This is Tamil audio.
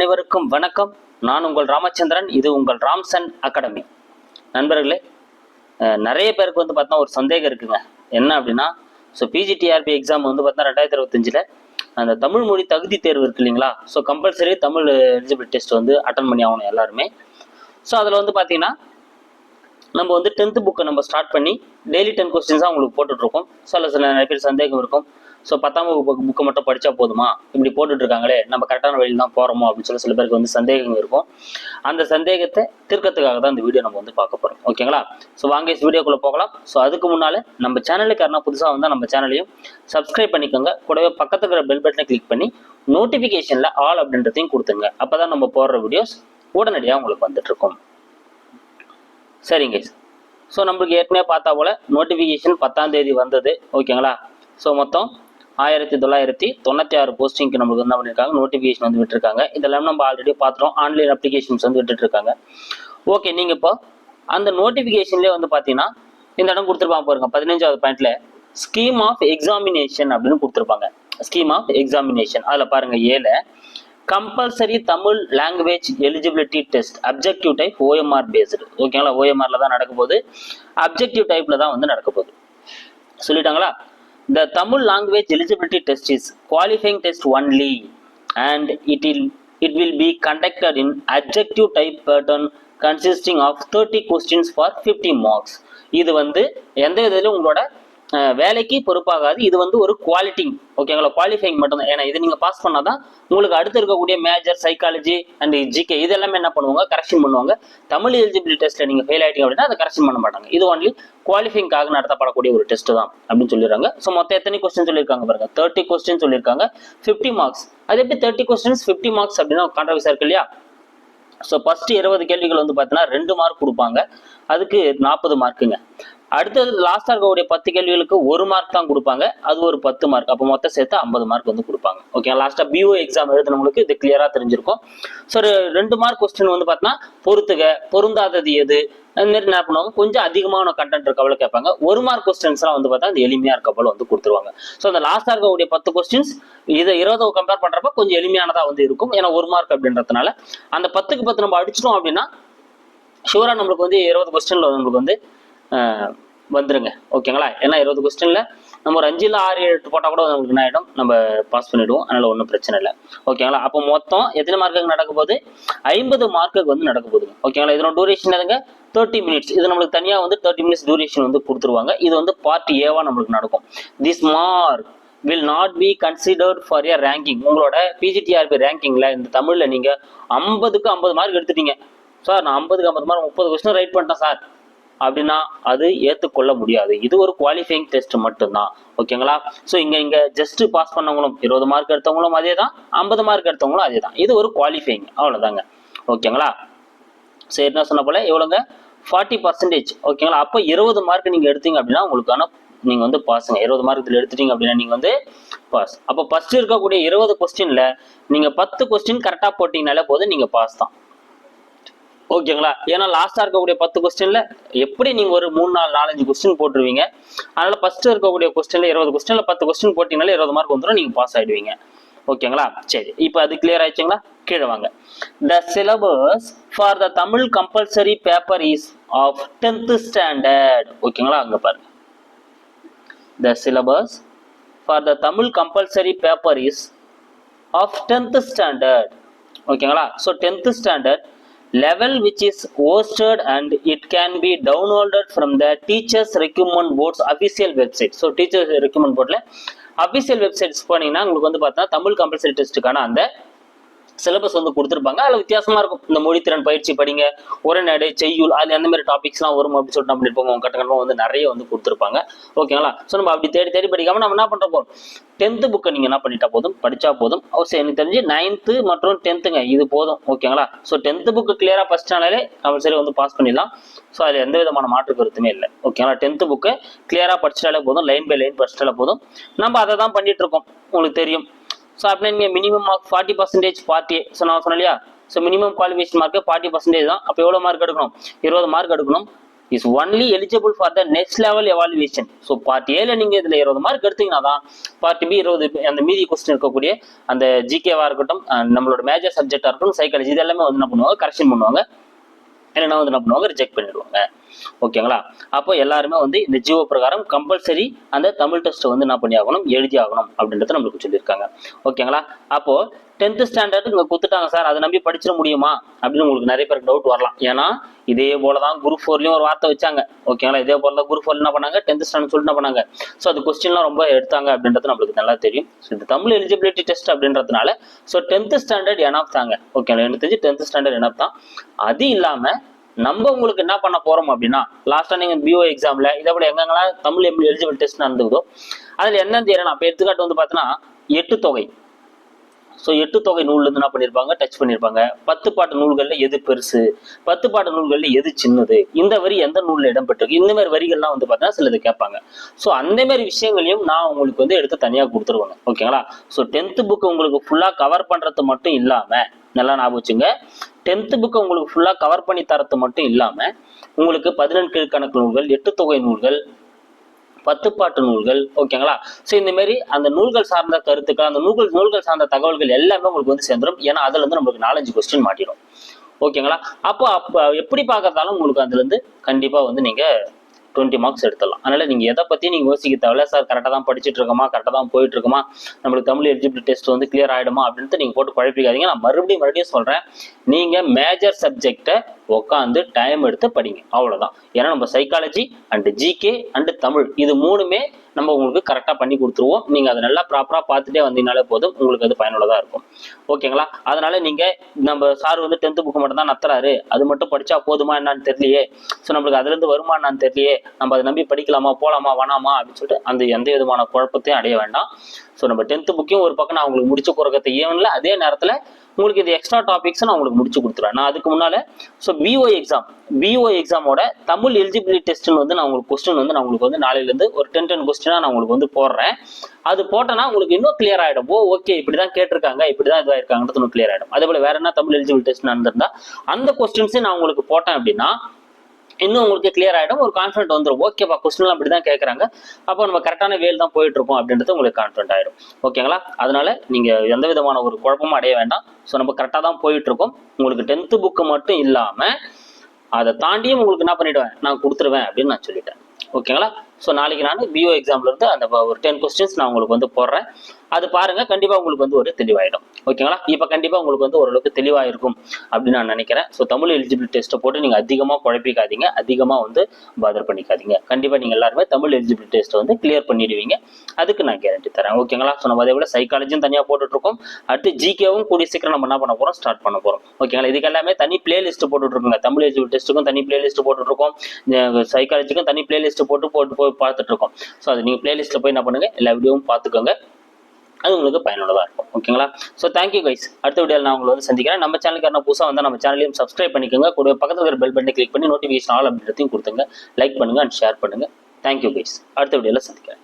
அனைவருக்கும் வணக்கம். நான் உங்கள் ராமச்சந்திரன் இது உங்கள் ராம்சன் அகாடமி. நண்பர்களே நிறைய பேருக்கு வந்து பார்த்தா ஒரு சந்தேகம் இருக்குங்க. என்ன அப்படின்னா ஸோ பிஜிடிஆர்பி எக்ஸாம் வந்து பார்த்தா ரெண்டாயிரத்தி இருபத்தஞ்சில் அந்த தமிழ் மொழி தகுதி தேர்வு இருக்கு இல்லைங்களா? So compulsory Tamil eligible test வந்து அட்டன் பண்ணி ஆகணும் எல்லாருமே. ஸோ அதில் வந்து பார்த்தீங்கன்னா நம்ம வந்து டென்த்து புக்கை நம்ம ஸ்டார்ட் பண்ணி டெய்லி டென் கொஸ்டின்ஸாக உங்களுக்கு போட்டுட்ருக்கோம் சில சில நிறைய பேர் சந்தேகம் இருக்கும். ஸோ பத்தாம் வகுப்பு புக்கை மட்டும் படித்தா போதுமா? இப்படி போட்டுட்டு இருக்காங்களே நம்ம கரெக்டான வழியில் தான் போகிறோமோ அப்படின்னு சொல்லி சில பேருக்கு வந்து சந்தேகம் இருக்கும். அந்த சந்தேகத்தை தீர்க்கறதுக்காக தான் இந்த வீடியோ நம்ம வந்து பார்க்க போகிறோம் ஓகேங்களா ஸோ வாங்க வீடியோக்குள்ளே போகலாம். ஸோ அதுக்கு முன்னால் நம்ம சேனலுக்கு யாருன்னா புதுசாக வந்தால் நம்ம சேனலையும் சப்ஸ்கிரைப் பண்ணிக்கோங்க. கூடவே பக்கத்து இருக்கிற பெல் பட்டனை கிளிக் பண்ணி நோட்டிஃபிகேஷனில் ஆல் அப்படின்றதையும் கொடுத்துங்க அப்போ தான் நம்ம போடுற வீடியோஸ் உடனடியாக உங்களுக்கு வந்துட்டு இருக்கும் சரிங்க ஸோ நம்மளுக்கு ஏற்கனவே பார்த்தா போல நோட்டிஃபிகேஷன் பத்தாம் தேதி வந்தது. ஓகேங்களா ஸோ மொத்தம் ஆயிரத்தி தொள்ளாயிரத்தி தொண்ணூற்றி ஆறு போஸ்டிங்க்கு நம்மளுக்கு என்ன பண்ணியிருக்காங்க நோட்டிஃபிகேஷன் வந்து விட்டுருக்காங்க. இதெல்லாம் நம்ம ஆல்ரெடி பார்த்துட்டோம். ஆன்லைன் அப்ளிகேஷன்ஸ் வந்து விட்டுட்டு இருக்காங்க ஓகே நீங்கள் இப்போ அந்த நோட்டிஃபிகேஷன்லேயே வந்து பார்த்தீங்கன்னா இந்த இடம் கொடுத்துருப்பாங்க பாருங்க. பதினஞ்சாவது பாயிண்ட்ல ஸ்கீம் ஆஃப் எக்ஸாமினேஷன் அப்படின்னு கொடுத்துருப்பாங்க. ஸ்கீம் ஆஃப் எக்ஸாமினேஷன் அதில் பாருங்க ஏல compulsory Tamil language eligibility test objective type OMR based ஓகேங்களா ஓஎம்ஆர்ல தான் நடக்க போகுது. அப்ஜெக்டிவ் டைப்ல தான் வந்து நடக்க போகுது. சொல்லிட்டாங்களா? The Tamil language eligibility test is qualifying test only and it'll it will be conducted in objective type pattern consisting of thirty questions for fifty marks இது வந்து எந்த விதத்திலும் உங்களோட வேலைக்கு பொறுப்பாகாது. இது வந்து ஒரு குவாலிட்டிங் ஓகேங்களா குவாலிஃபைங் மட்டும்தான். ஏன்னா இது நீங்கள் பாஸ் பண்ணாதான் உங்களுக்கு அடுத்து இருக்கக்கூடிய மேஜர் சைக்காலஜி அண்ட் ஜிகே இது எல்லாமே என்ன பண்ணுவாங்க? கரெக்ஷன் பண்ணுவாங்க. தமிழ் எலிஜிபிலிட்டி டெஸ்ட்டில் நீங்கள் ஃபெயில் ஆகிட்டீங்க அப்படின்னா அதை கரெக்ஷன் பண்ண மாட்டாங்க. இது ஒன்லி குவாலிஃபைங்காக நடத்தப்படக்கூடிய ஒரு டெஸ்ட் தான் அப்படின்னு சொல்லிடுறாங்க. ஸோ மொத்தம் எத்தனை கொஸ்டின் சொல்லியிருக்காங்க பாருங்க? தேர்ட்டி கொஸ்டின் சொல்லியிருக்காங்க. ஃபிஃப்டி மார்க்ஸ் அது எப்படி தேர்ட்டி கொஸ்டின்ஸ் ஃபிஃப்டி மார்க்ஸ் அப்படின்னா கான்ட்ரவர்ஸாக இருக்கு இல்லையா? ஸோ ஃபஸ்ட்டு இருபது கேள்விகள் வந்து பார்த்தீங்கன்னா ரெண்டு மார்க் கொடுப்பாங்க. அதுக்கு நாற்பது மார்க்குங்க அடுத்தது லாஸ்ட்டாக இருக்கக்கூடிய பத்து கேள்விகளுக்கு ஒரு மார்க் தான் கொடுப்பாங்க. அது ஒரு பத்து மார்க் அப்போ மொத்தம் சேர்த்து ஐம்பது மார்க் வந்து கொடுப்பாங்க. ஓகே லாஸ்ட்டாக பிஓ எக்ஸாம் எழுதுனவங்களுக்கு இது கிளியரா தெரிஞ்சிருக்கும். ஸோ ரெண்டு மார்க் கொஸ்டின் வந்து பார்த்தீங்கன்னா பொறுத்துக பொருந்தாதது எது? அந்த மாதிரி என்ன பண்ணுவாங்க? கொஞ்சம் அதிகமான கண்டென்ட் இருக்கவள கேட்பாங்க. ஒரு மார்க் கொஸ்டின்ஸ்லாம் வந்து பார்த்தா அது எளிமையாக இருக்கப்போல வந்து கொடுத்துருவாங்க. ஸோ அந்த லாஸ்ட்டாக இருக்கக்கூடிய பத்து கொஸ்டின்ஸ் இதை இருபது கம்பேர் பண்ணுறப்ப கொஞ்சம் எளிமையானதாக வந்து இருக்கும். ஏன்னா ஒரு மார்க் அப்படின்றதுனால. அந்த பத்துக்கு பத்து நம்ம அடிச்சிட்டோம் அப்படின்னா ஷூராக நம்மளுக்கு வந்து இருபது கொஸ்டினில் நம்மளுக்கு வந்து வந்துருங்க. ஓகேங்களா? ஏன்னா இருபது கொஸ்டினில் நம்ம ஒரு அஞ்சில் ஆறு எட்டு போட்டால் கூட நம்மளுக்கு என்ன ஆகிடும் நம்ம பாஸ் பண்ணிவிடுவோம் அதனால் ஒன்றும் பிரச்சனை இல்லை. ஓகேங்களா? அப்போ மொத்தம் எத்தனை மார்க்குக்கு நடக்க போகுது? ஐம்பது மார்க்குக்கு வந்து நடக்க போகுது ஓகேங்களா? இதனோட டூரேஷன் எதுங்க தேர்ட்டி மினிட்ஸ் இது நம்மளுக்கு தனியாக வந்து தேர்ட்டி மினிட்ஸ் டூரேஷன் வந்து கொடுத்துருவாங்க. இது வந்து பார்ட் ஏவா நம்மளுக்கு நடக்கும். This mark will not be considered for your ranking உங்களோட பிஜிடிஆர்பி ரேங்கிங்கில் இந்த தமிழில் நீங்கள் ஐம்பதுக்கு ஐம்பது மார்க் எடுத்துட்டீங்க. சார் நான் ஐம்பதுக்கு ஐம்பது மார்க் முப்பது கொஸ்டின் ரைட் பண்ணிட்டேன் சார். அப்படின்னா அது ஏற்றுக்கொள்ள முடியாது. இது ஒரு குவாலிஃபைங் டெஸ்ட் மட்டும்தான். ஓகேங்களா ஸோ இங்கே இங்கே ஜஸ்ட் பாஸ் பண்ணவங்களும் இருபது மார்க் எடுத்தவங்களும் அதே தான் ஐம்பது மார்க் எடுத்தவங்களும் அதே தான் இது ஒரு குவாலிஃபைங் அவ்வளோதாங்க ஓகேங்களா சரி என்ன சொன்ன போல? எவ்வளோங்க ஃபார்ட்டி பர்சன்டேஜ் ஓகேங்களா அப்போ இருபது மார்க் நீங்கள் எடுத்தீங்க அப்படின்னா உங்களுக்கான நீங்கள் வந்து பாஸுங்க இருபது மார்க் இதில் எடுத்துட்டீங்க அப்படின்னா நீங்கள் வந்து பாஸ் அப்போ ஃபஸ்ட்டு இருக்கக்கூடிய இருபது கொஸ்டினில் நீங்கள் பத்து கொஸ்டின் கரெக்டாக போட்டிங்கனாலே போதும் நீங்கள் பாஸ் தான். ஓகேங்களா? ஏன்னா லாஸ்ட்டாக இருக்கக்கூடிய பத்து கொஸ்டினில் எப்படி நீங்கள் ஒரு மூணு நாலு நாலஞ்சு கொஸ்டின் போட்டுருவீங்க? அதனால ஃபர்ஸ்ட் இருக்கக்கூடிய கொஸ்டின்ல இருபது கொஸ்டின்ல பத்து கொஸ்டின் போட்டீங்கனால இருபது மார்க் வந்துடும் நீங்கள் பாஸ் ஆயிடுவீங்க. ஓகேங்களா? சரி இப்போ அது கிளியர் ஆயிடுச்சுங்களா? கீழே வாங்க. The syllabus for the Tamil compulsory paper is of tenth standard ஓகேங்களா? அங்கே பாருங்க. The syllabus for the Tamil compulsory paper is of tenth standard ஓகேங்களா? So tenth standard level which is hosted and it can be downloaded from the teachers recruitment boards official website so teachers recruitment போர்டில் அஃபிஷியல் வெப்சைட்ஸ் போனீங்கன்னா உங்களுக்கு வந்து பார்த்தா தமிழ் கம்பல்சரி டெஸ்ட்டுக்கான அந்த சிலபஸ் வந்து கொடுத்துருப்பாங்க. அதில் வித்தியாசமாக இருக்கும். இந்த மொழித்திறன் பயிற்சி படிங்க உரைநடை செய்யுள் அது அந்த மாதிரி டாபிக்ஸ்லாம் வரும் அப்படின்னு சொல்லிட்டு நம்ம இருப்போம் உங்க கட்டணமாக வந்து நிறைய வந்து கொடுத்துருப்பாங்க. ஓகேங்களா ஸோ நம்ம அப்படி தேடி தேடி படிக்காமல் நம்ம என்ன பண்ணுற போகிறோம் டென்த்து புக்கை நீங்கள் என்ன பண்ணிட்டா போதும்? படித்தா போதும். அவசியம் எனக்கு தெரிஞ்சு நைன்த்து மற்றும் டென்த்துங்க இது போதும். ஓகேங்களா ஸோ டென்த்து புக்கு கிளியராக நம்ம சரி வந்து பாஸ் பண்ணிடலாம். ஸோ அதில் எந்த விதமான மாற்று கருத்துமே இல்லை. ஓகேங்களா டென்த்து புக்கு கிளியராக படிச்சிட்டாலே போதும். லைன் பை லைன் படிச்சிட்டாலே போதும். நம்ம அதை தான் பண்ணிட்டு இருக்கோம். உங்களுக்கு தெரியும். ஸோ அப்படின்னா நீங்கள் minimum mark forty percentage forty so நான் சொன்னேன் இல்லையா? So minimum qualification mark forty percentage தான். அப்போ எவ்வளோ மார்க் எடுக்கணும்? இருபது மார்க் எடுக்கணும். Is only eligible for the next level evaluation so part ஏல நீங்க இதுல இருபது மார்க் எடுத்தீங்கன்னா தான் பார்ட் பி இருபது அந்த மீதி கொஸ்டின் இருக்கக்கூடிய அந்த ஜிகேவா இருக்கட்டும் நம்மளோட மேஜர் சப்ஜெக்டா இருக்கட்டும் சைக்காலஜி இது எல்லாமே வந்து என்ன பண்ணுவாங்க? கரெக்ஷன் பண்ணுவாங்க. இல்லைன்னா வந்து என்ன பண்ணுவாங்க ரிஜெக்ட் பண்ணிடுவாங்க. ஓகேங்களா அப்போ எல்லாருமே வந்து இந்த ஜீவோ பிரகாரம் கம்பல்சரி அந்த தமிழ் டெஸ்ட் வந்து என்ன பண்ணி ஆகணும் எழுதி ஆகணும் அப்படின்றத நம்மளுக்கு சொல்லியிருக்காங்க. ஓகேங்களா அப்போ டென்த்து ஸ்டாண்டர்ட் இங்கே கொடுத்துட்டாங்க சார் அதை நம்பி படிச்சிட முடியுமா? அப்படின்னு உங்களுக்கு நிறைய பேருக்கு டவுட் வரலாம். ஏன்னா இதே போல தான் குரூப் ஃபோர்லேயும் ஒரு வார்த்தை வச்சாங்க. ஓகேங்களா இதே போல தான் குரூப் ஃபோர் என்ன பண்ணாங்க? டென்த் ஸ்டாண்டர்ட் சொல்லிட்டு என்ன பண்ணாங்க? ஸோ அது கொஸ்டின்லாம் ரொம்ப எடுத்தாங்க அப்படின்றது நம்மளுக்கு நல்லா தெரியும். ஸோ இந்த தமிழ் எலிஜிபிலிட்டி டெஸ்ட் அப்படின்றதுனால ஸோ டென்த் ஸ்டாண்டர்ட் எனப் தாங்க. ஓகேங்களா எனக்கு தெரிஞ்சு டென்த் ஸ்டாண்டர்ட் எனப் தான். அது இல்லாமல் நம்ம உங்களுக்கு என்ன பண்ண போறோம் அப்படின்னா லாஸ்டா நீங்க பிஓ எக்ஸாம்ல இதை விட எங்கெங்கெல்லாம் தமிழ் எலிஜிபிள் டெஸ்ட் நடந்துக்குதோ அதுல என்ன தெரியல அப்ப எடுத்துக்காட்டு வந்து பாத்தீங்கன்னா எட்டு தொகை. ஸோ எட்டு தொகை நூல்லேருந்து என்ன பண்ணியிருப்பாங்க டச் பண்ணியிருப்பாங்க பத்து பாட்டு நூல்களில் எது பெருசு? பத்து பாட்டு நூல்களில் எது சின்னது? இந்த வரி எந்த நூலில் இடம்பெற்றிருக்கு? இந்த மாதிரி வரிகள்லாம் வந்து பார்த்தீங்கன்னா சிலது கேட்பாங்க. ஸோ அந்த மாதிரி விஷயங்களையும் நான் உங்களுக்கு வந்து எடுத்து தனியாக கொடுத்துருவேங்க. ஓகேங்களா? ஸோ டென்த்து புக் உங்களுக்கு ஃபுல்லாக கவர் பண்ணுறது மட்டும் இல்லாமல் நல்லா ஞாபகம் வச்சுங்க. டென்த்து புக்கை உங்களுக்கு ஃபுல்லாக கவர் பண்ணி தரது மட்டும் இல்லாமல் உங்களுக்கு பதினெண்டு கீழ்கணக்கு நூல்கள் எட்டு தொகை நூல்கள் பத்துப்பாட்டு நூல்கள் ஓகேங்களா? ஸோ இந்த மாதிரி அந்த நூல்கள் சார்ந்த கருத்துக்கள் அந்த நூல்கள் நூல்கள் சார்ந்த தகவல்கள் எல்லாமே உங்களுக்கு வந்து சேர்ந்துடும் ஏன்னா அதுல இருந்து நம்மளுக்கு நாலஞ்சு கொஸ்டின் மாட்டிடும் ஓகேங்களா? அப்போ அப்போ எப்படி பார்க்கறதாலும் உங்களுக்கு அதுலேருந்து இருந்து கண்டிப்பா வந்து நீங்க டுவெண்ட்டி மார்க்ஸ் எடுத்துடலாம். அதனால் நீங்கள் எதை பற்றி நீங்கள் யோசிக்க தேவையில்ல. சார் கரெக்டாக தான் படிச்சுட்டு இருக்கோமா? கரெக்டாக தான் போயிட்டு இருக்குமா? நம்மளுக்கு தமிழ் எலிஜிபிலிட்டி டெஸ்ட் வந்து கிளியர் ஆகிடுமா அப்படின்ட்டு நீங்கள் போட்டு குழப்பிக்காதீங்க. நான் மறுபடியும் மறுபடியும் சொல்கிறேன் நீங்கள் மேஜர் சப்ஜெக்டை உட்காந்து டைம் எடுத்து படிங்க. அவ்வளோதான் ஏன்னா நம்ம psychology and GK and Tamil இது மூணுமே நம்ம உங்களுக்கு கரெக்டாக பண்ணி கொடுத்துருவோம். நீங்கள் அதை நல்லா ப்ராப்பராக பார்த்துட்டே வந்தீங்கனாலே போதும். உங்களுக்கு அது பயனுள்ளதாக இருக்கும். ஓகேங்களா அதனால நீங்கள் நம்ம சார் வந்து டென்த்து புக்கு மட்டும் தான் நத்துறாரு. அது மட்டும் படித்தா போதுமா என்னன்னு தெரியலையே. ஸோ நம்மளுக்கு அதுலேருந்து வருமா என்னன்னு தெரியலையே. நம்ம அதை நம்பி படிக்கலாமா போகலாமா வேணாமா அப்படின்னு சொல்லிட்டு அந்த எந்த விதமான குழப்பத்தையும் அடைய வேண்டாம். ஸோ நம்ம டென்த்து புக்கையும் ஒரு பக்கம் நான் உங்களுக்கு முடிச்சு குறக்கத்தை ஈவனில் அதே நேரத்தில் உங்களுக்கு இது எக்ஸ்ட்ரா டாபிக்ஸ் நான் உங்களுக்கு முடிச்சு கொடுத்துருவேன். நான் அதுக்கு முன்னால ஸோ பிஓ எக்ஸாம் பிஓ எக்ஸாமோட தமிழ் எலிஜிபிலிட்டி டெஸ்ட்னு வந்து நான் உங்களுக்கு கொஸ்டின் வந்து நான் உங்களுக்கு வந்து நாளையிலேருந்து ஒரு டென் டென் கொஸ்டினாக நான் உங்களுக்கு வந்து போடுறேன். அது போட்டேன்னா உங்களுக்கு இன்னும் கிளியர் ஆகிடும் ஓ ஓகே இப்படி தான் கேட்டிருக்காங்க இப்படி தான் இதாயிருக்காங்கன்றது இன்னும் கிளியர் ஆகிடும் அதே போல் வேற என்ன தமிழ் எலிஜிபிலிட்டி டெஸ்ட் நடந்திருந்தா அந்த கொஸ்டின்ஸே நான் உங்களுக்கு போட்டேன் அப்படின்னா இன்னும் உங்களுக்கு கிளியர் ஆகிடும் ஒரு கான்ஃபிடென்ட் வந்துடும் ஓகேப்பா கொஸ்டின்லாம் அப்படி தான் கேட்குறாங்க அப்போ நம்ம கரெக்டான வேல் தான் போயிட்டு இருக்கோம் அப்படின்றது உங்களுக்கு கான்ஃபிடென்ட் ஆயிடும் ஓகேங்களா அதனால நீங்கள் எந்த விதமான ஒரு குழப்பமும் அடைய வேண்டாம். ஸோ நம்ம கரெக்டாக தான் போயிட்டு இருக்கோம். உங்களுக்கு டென்த்து புக்கு மட்டும் இல்லாமல் அதை தாண்டியும் உங்களுக்கு என்ன பண்ணிடுவேன்? நான் கொடுத்துருவேன் அப்படின்னு நான் சொல்லிட்டேன். ஓகேங்களா ஸோ நாளைக்கு நான் பிஓ எக்ஸாம்லேருந்து அந்த ஒரு டென் கொஸ்டின்ஸ் நான் உங்களுக்கு வந்து போடுறேன். அது பாருங்க கண்டிப்பாக உங்களுக்கு வந்து ஒரு தெளிவாயிடும். ஓகேங்களா? இப்போ கண்டிப்பாக உங்களுக்கு வந்து ஓரளவுக்கு தெளிவாக இருக்கும் அப்படின்னு நான் நினைக்கிறேன். ஸோ தமிழ் எலிஜிபிலிட்டி டெஸ்ட்டை போட்டு நீங்கள் அதிகமாக குழப்பிக்காதீங்க. அதிகமாக வந்து பாதர் பண்ணிக்காதீங்க. கண்டிப்பாக நீங்கள் எல்லாருமே தமிழ் எலிஜிபிலிட்டி டெஸ்ட்டை வந்து கிளியர் பண்ணிடுவீங்க. அதுக்கு நான் கேரண்டி தரேன். ஓகேங்களா? ஸோ நம்ம அதே விட சைக்காலஜியும் தனியாக போட்டுட்ருக்கோம். அடுத்து ஜிகேவும் கூடிய சீக்கிரம் நம்ம என்ன பண்ண போகிறோம் ஸ்டார்ட் பண்ண போகிறோம் ஓகேங்களா? இதுக்கு எல்லாமே தனி பிளேலிஸ்ட் போட்டுட்ருக்கோங்க. தமிழ் எலிஜிபிள் டெஸ்ட்டுக்கும் தனி பிளேலிஸ்ட் போட்டுட்ருக்கோம். சைக்காலஜிக்கும் தனி பிளேலிஸ்ட் போட்டு போட்டு போய் பார்த்துட்டு இருக்கோம் ஸோ அது நீங்க பிளேலிஸ்ட்டில் போய் என்ன பண்ணுங்க எல்லா வீடியோவும் பார்த்துக்கோங்க. அது உங்களுக்கு பயனுள்ளதாக இருக்கும். ஓகேங்களா? ஸோ தேங்க்யூ கைஸ் அடுத்த வீடியோவில் நான் உங்களை வந்து சந்திக்கிறேன். நம்ம சேனலுக்கு என்ன புதுசாக வந்தால் நம்ம சேனலையும் சப்ஸ்கிரைப் பண்ணிக்கோங்க. கூட பக்கத்தில் இருக்கிற பெல் பட்டனை கிளிக் பண்ணி நோட்டிஃபிகேஷன் ஆல் அப்படின்றதையும் கொடுத்துங்க லைக் பண்ணுங்கள் அண்ட் ஷேர் பண்ணுங்க. தேங்க்யூ கைஸ் அடுத்த வீடியோவில் சந்திக்கிறேன்.